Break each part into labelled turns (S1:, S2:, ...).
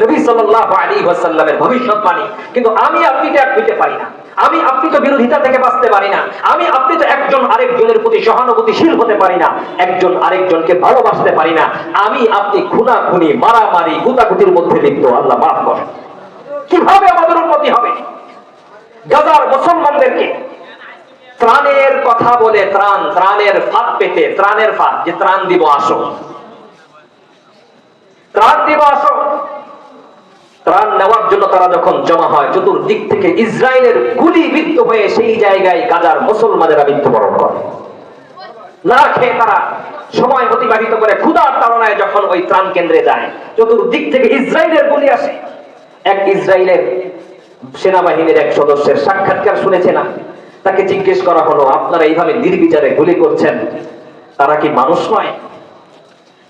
S1: নবী সাল্লাল্লাহু ওয়াসাল্লামের ভবিষ্যৎবাণী কিন্তু আমি আপনি তো এক হইতে পারি না। আমি, আপনি তো বিরোধিতা থেকে বাঁচতে পারি না। আমি, আপনি তো একজন আরেকজনের প্রতি সহানুভূতিশীল হতে পারি না। একজন আরেকজনকে ভালোবাসতে পারি না। আমি, আপনি মারামারি, গুতাগুতির মধ্যে লিপ্ত। আল্লাহ মাফ করেন। কীভাবে আমাদের উন্নতি হবে? গাজার মুসলমানদেরকে ত্রাণের কথা বলে ত্রাণ, ত্রাণের ফাঁদ পেতে, ত্রাণের ফাঁদ, যে ত্রাণ দিব আসো। ত্রাণ দিব তারা যখন জমা হয়, চতুর্দিক থেকে ইসরায়েলের গুলি বিদ্ধ হয়ে সেই জায়গায় গাজার মুসলমানেরা মৃত্যুবরণ করে। না খেয়ে তারা সময় অতিবাহিত করে যখন ওই ত্রাণ কেন্দ্রে যায়, চতুর্দিক থেকে ইসরায়েলের গুলি আসে। এক ইসরায়েলের সেনাবাহিনীর এক সদস্যের সাক্ষাৎকার শুনেছে না তাকে জিজ্ঞেস করা হলো, আপনারা এইভাবে নির্বিচারে গুলি করছেন, তারা কি মানুষ নয়?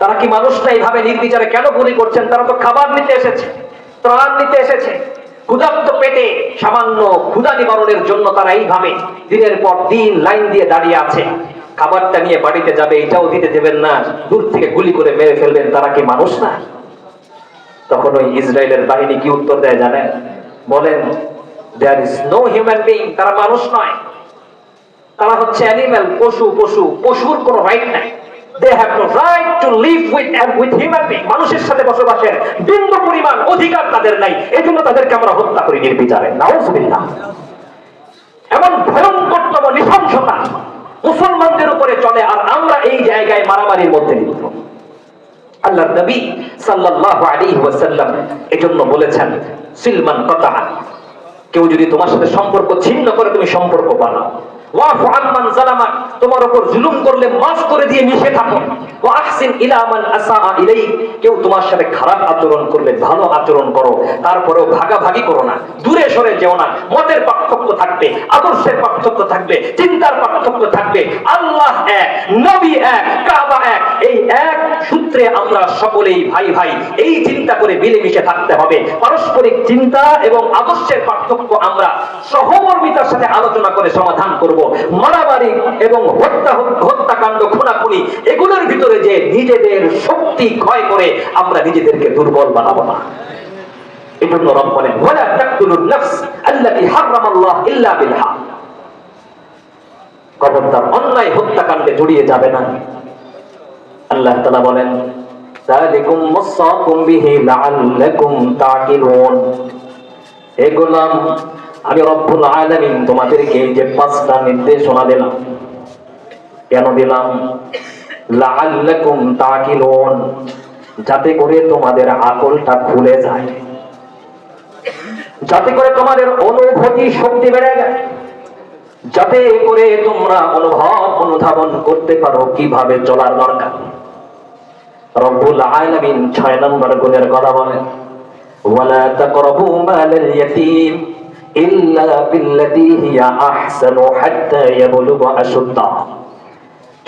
S1: তারা কি মানুষ না? এইভাবে নির্বিচারে কেন গুলি করছেন? তারা তো খাবার নিতে এসেছে। ত্রাণ নিতে এসেছে। ক্ষুধার্ত পেটে সামান্য ক্ষুধা নিবারণের জন্য তারা এইভাবে দিনের পর দিন লাইন দিয়ে দাঁড়িয়ে আছে। খাবারটা নিয়ে বাড়িতে যাবে, এটাও দিতে দেবেন না। দূর থেকে গুলি করে মেরে ফেলবেন, তারা কি মানুষ না? তখন ওই ইসরায়েলের বাহিনী কি উত্তর দেয় জানেন? বলেন there is no human being তারা মানুষ নয়। তারা হচ্ছে অ্যানিম্যাল পশু পশু, পশুর কোনো রাইট নাই। দে হ্যাভ বিং মানুষের সাথে বসবাসের বিন্দু পরিমাণ অধিকার তাদের নাই, এজন্য তাদেরকে আমরা হত্যা করি নির্বিচারে। এমন ভয়ঙ্করতম নৃশংসতা মুসলমানদের উপরে চলে আর আমরা এই জায়গায় মারামারির মধ্যে আল্লাহ নবী সাল্লাল্লাহু আলাইহি ওয়াসাল্লাম এজন্য বলেছেন, সিলমান কতা কেউ যদি তোমার সাথে সম্পর্ক ছিন্ন করে, তুমি সম্পর্ক বানাও। ওয়াফু আম্মান জালামা তোমার উপর জুলুম করলে মাফ করে দিয়ে মিশে থাকো। ওয়া কেউ তোমার সাথে খারাপ আচরণ করলে, ভালো আচরণ করো, তারপরেও ভাগাভাগি করো না। দূরে সরে যেও না। মতের পার্থক্য থাকবে, আদর্শের পার্থক্য থাকবে, চিন্তার পার্থক্য থাকবে। আল্লাহ এক, নবী এক, কাবা এক। এই এক সূত্রে আমরা সকলেই ভাই ভাই এই চিন্তা করে মিলেমিশে থাকতে হবে। পারস্পরিক চিন্তা এবং আদর্শের পার্থক্য আমরা সহমর্মিতার সাথে আলোচনা করে সমাধান করব। মারামারি এবং হত্যা হত্যা হত্যাকাণ্ড খুনাখুনি, এগুলোর ভিতরে যে নিজেদের শক্তি ক্ষয় করে আমরা নিজেদেরকে দুর্বল বানাবো না। এজন্য রব বলেন, ওয়ালা তাকতুলুন নাফস আল্লাতী হারামাল্লাহ ইল্লা বিল হক খবরদার, অন্যায় হত্যাকাণ্ডে জড়িয়ে যাবে না। আল্লাহ তাআলা বলেন মুসাকুম বিহি লাআল্লাকুম তাকিলুন গোলাম, আমি রব্বুল আলামিন তোমাদেরকে যে পাঁচটা নির্দেশনা দিলাম কেন দিলাম? লাআল্লাকুম তাকিলুন। যাতে করে তোমাদের আকলটা খুলে যায়। যাতে করে তোমাদের অনুভূতি শক্তি বেড়ে যায়। যাতে করে তোমরা অনুভব অনুধাবন করতে পারো কীভাবে চলার দরকার। রব্বুল আলামিন ছয় নম্বর গুণের কথা বলেন, ওয়ালা তাকরাবু মালাল ইয়াতীম ইল্লা বিল্লাতী হিয়া আহসানু হাত্তা ইয়াবলুগা আশুদ্দাহ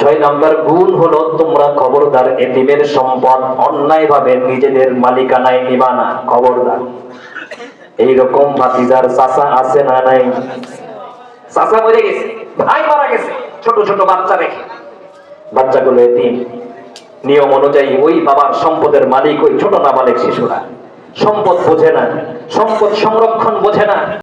S1: ছয় নম্বর গুণ হলো তোমরা খবরদার এতিমের সম্পদ অন্যায়ভাবে নিজেদের মালিকানায় নিবা না, খবরদার। এইরকম ভাতিজার চাচা আছে না নাই? চাচা মরে গেছে, ভাই মারা গেছে, ছোট ছোট বাচ্চা রেখে বাচ্চাগুলো এতিম। নিয়ম অনুযায়ী ওই বাবার সম্পদের মালিক ওই ছোট নাবালেক শিশুরা। সম্পদ বোঝে না, সম্পদ সংরক্ষণ বোঝে না।